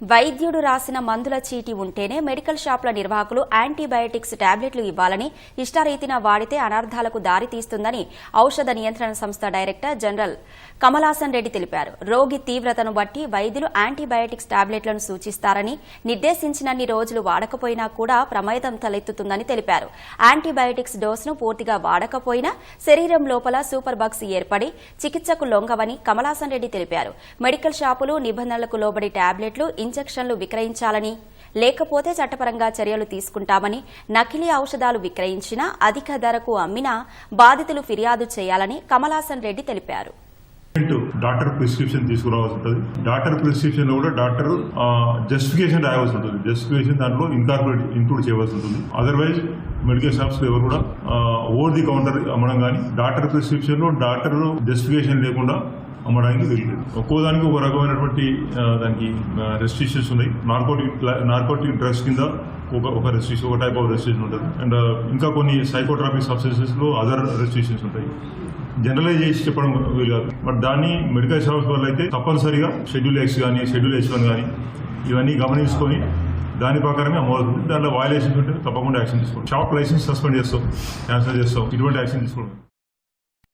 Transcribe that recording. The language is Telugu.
వైద్యుడు రాసిన మందుల చీటి ఉంటేనే మెడికల్ షాపుల నిర్వాహకులు యాంటీబయాటిక్స్ టాబ్లెట్లు ఇవ్వాలని ఇష్టారీతిన వాడితే అనర్థాలకు దారితీస్తుందని ఔషధ నియంత్రణ సంస్థ డైరెక్టర్ జనరల్ కమలాసన్ రెడ్డి తెలిపారు. రోగి తీవ్రతను బట్టి వైద్యులు యాంటీబయాటిక్స్ టాబ్లెట్లను సూచిస్తారని నిర్దేశించినన్ని రోజులు వాడకపోయినా కూడా ప్రమాదం తలెత్తుతుందని తెలిపారు. యాంటీబయాటిక్స్ డోస్ను పూర్తిగా వాడకపోయినా శరీరం లోపల సూపర్ బగ్స్ ఏర్పడి చికిత్సకు లొంగవని కమలాసన్ రెడ్డి తెలిపారు. మెడికల్ షాపులు నిబంధనలకు లోబడి టాబ్లెట్లు ఇంజెక్షన్లు విక్రయించాలని లేకపోతే చట్టపరంగా చర్యలు తీసుకుంటామని నకిలీ ఔషధాలు విక్రయించినా అధిక ధరకు అమ్మినా బాధితులు ఫిర్యాదు చేయాలని కమలాసన్ రెడ్డి తెలిపారు. డాక్టర్ ప్రిస్క్రిప్షన్ తీసుకురావాల్సి ఉంటుంది. డాక్టర్ ప్రిస్క్రిప్షన్లో కూడా డాక్టర్ జస్టిఫికేషన్ రాయవలసి ఉంటుంది. జస్టిఫికేషన్ దాంట్లో ఇన్కార్పొరేట్ ఇంక్లూడ్ చేయవలసి ఉంటుంది. అదర్వైజ్ మెడికల్ షాప్స్ ఎవరు కూడా ఓవర్ ది కౌంటర్ అమ్మడం కానీ డాక్టర్ ప్రిస్క్రిప్షన్లో డాక్టర్ జస్టిఫికేషన్ లేకుండా అమ్మడానికి వీలు ఒక్కో దానికి ఒక రకమైనటువంటి దానికి రెస్ట్రిక్షన్స్ ఉన్నాయి. నార్కోటిక్ నార్కోటిక్ డ్రగ్స్ కింద ఒక ఒక రెస్ట్రిక్షన్ ఒక టైప్ ఆఫ్ రెస్ట్రిక్షన్ ఉంటుంది. అండ్ uh, ఇంకా కొన్ని సైకోట్రాపిక్ సబ్స్టెన్సెస్లో అదర్ రెస్ట్రిక్షన్స్ ఉంటాయి. జనరలైజ్ చేసి చెప్పడం వీలు కాదు. బట్ దాన్ని మెడికల్ షాప్స్ వల్ల అయితే తప్పనిసరిగా షెడ్యూల్ ఎక్స్ కానీ షెడ్యూల్ హెచ్ వన్ కానీ ఇవన్నీ గమనించుకొని దాని ప్రకారమే అమలు దాంట్లో వయలేషన్స్ ఉంటే తప్పకుండా యాక్షన్ తీసుకోండి. షాప్ లైసెన్స్ సస్పెండ్ చేస్తాం క్యాన్సిల్ చేస్తాం ఇటువంటి యాక్షన్ తీసుకోండి.